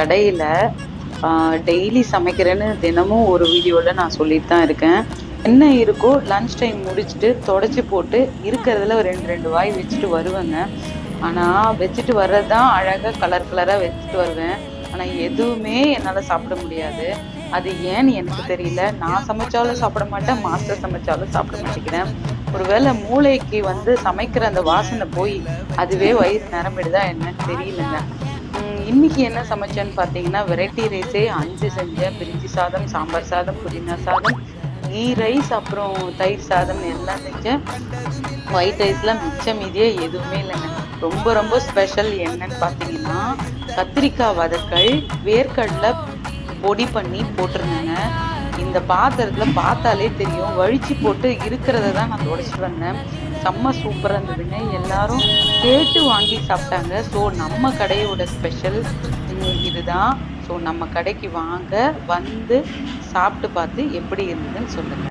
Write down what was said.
கடையில் டெய்லி சமைக்கிறேன்னு தினமும் ஒரு வீடியோவில் நான் சொல்லிட்டு தான் இருக்கேன். என்ன இருக்கோ லன்ச் டைம் முடிச்சுட்டு தொடச்சி போட்டு இருக்கிறதுல ஒரு ரெண்டு ரெண்டு வாய் வச்சுட்டு வருவேங்க. ஆனால் வச்சுட்டு வர்றது தான் அழகாக கலர் கலராக வச்சுட்டு வருவேன். ஆனால் எதுவுமே என்னால் சாப்பிட முடியாது. அது ஏன்னு எனக்கு தெரியல. நான் சமைச்சாலும் சாப்பிட மாட்டேன் மாஸ்டர் சமைச்சாலும் சாப்பிட மாட்டேங்கிறேன். ஒருவேளை மூளைக்கு வந்து சமைக்கிற அந்த வாசனை போய் அதுவே வயிறு நிரம்பிடுதா என்னன்னு தெரியலங்க. இன்றைக்கி இன்னைக்கு என்ன சமைச்சேன்னு பார்த்தீங்கன்னா வெரைட்டி ரைஸே அஞ்சு செஞ்சேன். பிரிஞ்சி சாதம் சாம்பார் சாதம் புதினா சாதம் கீ ரைஸ் அப்புறம் தயிர் சாதம் எல்லாம் செஞ்சேன். ஒயிட் ரைஸ்ல மிச்சம் மீதியே எதுவுமே இல்லைங்க. ரொம்ப ரொம்ப ஸ்பெஷல் என்னன்னு பார்த்தீங்கன்னா கத்திரிக்காய் வதக்கல் வேர்க்கடலை பொடி பண்ணி போட்டிருந்தேங்க. இந்த பாத்திரத்தில் பார்த்தாலே தெரியும். வழிச்சு போட்டு இருக்கிறத தான் நான் தொடச்சி வந்தேன். செம்ம சூப்பராக இருந்ததுங்க. எல்லாரும் கேட்டு வாங்கி சாப்பிட்டாங்க. ஸோ நம்ம கடையோட ஸ்பெஷல் இதுதான். ஸோ நம்ம கடைக்கு வாங்க வந்து சாப்பிட்டு பார்த்து எப்படி இருந்ததுன்னு சொல்லுங்கள்